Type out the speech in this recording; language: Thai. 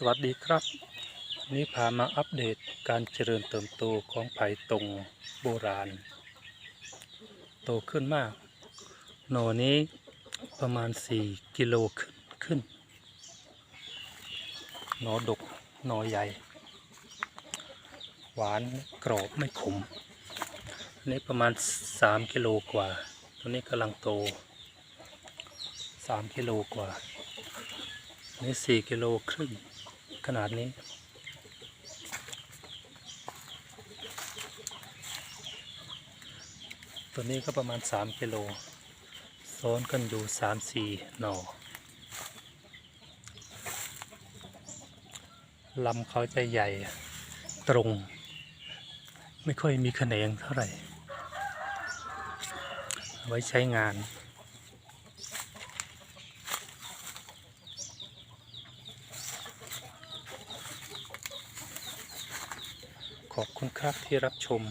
สวัสดีครับ นี้พามาอัปเดตการเจริญเติบโตของไผ่ตรงโบราณ โตขึ้นมาก หน่อนี้ประมาณ 4 กิโลขึ้นขึ้น หน่อดก หน่อใหญ่ หวานกรอบไม่ขม นี้ประมาณ 3 กิโลกว่า ตัวนี้กำลังโต 3 กิโลกว่านี่สี่กิโลครึ่ง ขนาดนี้ ตัวนี้ก็ประมาณสามกิโลซ้อนกันอยู่สามสี่หน่อลำเขาจะใหญ่ตรง ไม่ค่อยมีแขนงเท่าไหร่ ไว้ใช้งาน ขอบคุณครับที่รับชม